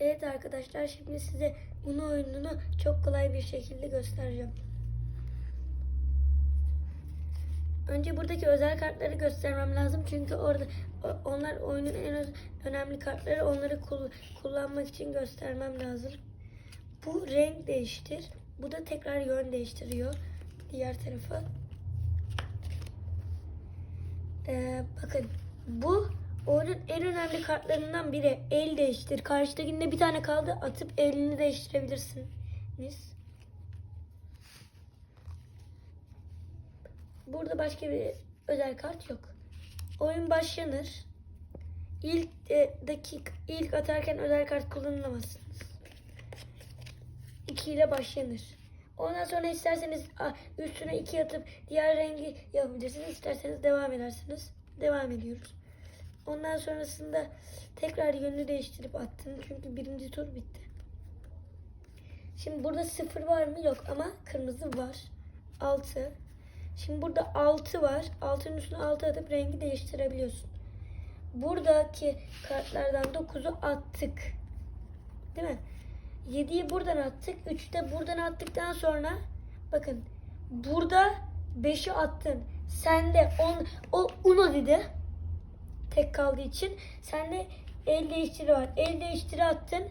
Evet arkadaşlar şimdi size Uno oyununu çok kolay bir şekilde göstereceğim. Önce buradaki özel kartları göstermem lazım çünkü orada onlar oyunun en önemli kartları onları kul- kullanmak için göstermem lazım. Bu renk değiştir. Bu da tekrar yön değiştiriyor diğer tarafa. Ee, bakın bu oyunun en önemli kartlarından biri. El değiştir. Karşıdakinde bir tane kaldı. Atıp elini değiştirebilirsiniz. Burada başka bir özel kart yok. Oyun başlanır. İlk e, dakik ilk atarken özel kart kullanılamazsınız. 2 ile başlanır. Ondan sonra isterseniz üstüne 2 atıp diğer rengi yapabilirsiniz. İsterseniz devam edersiniz. Devam ediyoruz. Ondan sonrasında tekrar yönünü değiştirip attım. Çünkü birinci tur bitti. Şimdi burada sıfır var mı? Yok ama kırmızı var. 6. Şimdi burada 6 var. 6'nın üstüne 6 atıp rengi değiştirebiliyorsun. Buradaki kartlardan 9'u attık. Değil mi? 7'yi buradan attık. 3'ü de buradan attıktan sonra bakın burada 5'i attın. Sen de on, o Uno dedi. Tek kaldığı için. Sen de el değiştiri var. El değiştiri attın.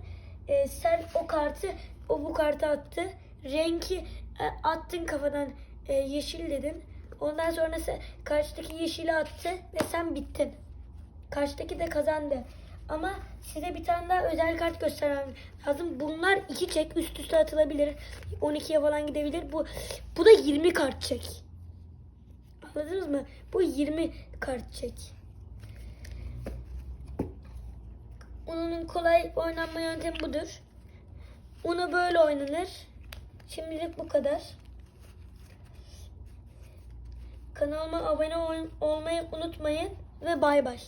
Ee, sen o kartı o bu kartı attı. Renki e, attın kafadan e, yeşil dedin. Ondan sonra sen, karşıdaki yeşili attı ve sen bittin. Karşıdaki de kazandı. Ama size bir tane daha özel kart göstermem lazım. Bunlar iki çek üst üste atılabilir. 12'ye falan gidebilir. Bu bu da 20 kart çek. Anladınız mı? Bu 20 kart çek. Uno'nun kolay oynanma yöntemi budur. Uno böyle oynanır. Şimdilik bu kadar. Kanalıma abone ol- olmayı unutmayın ve bay bay.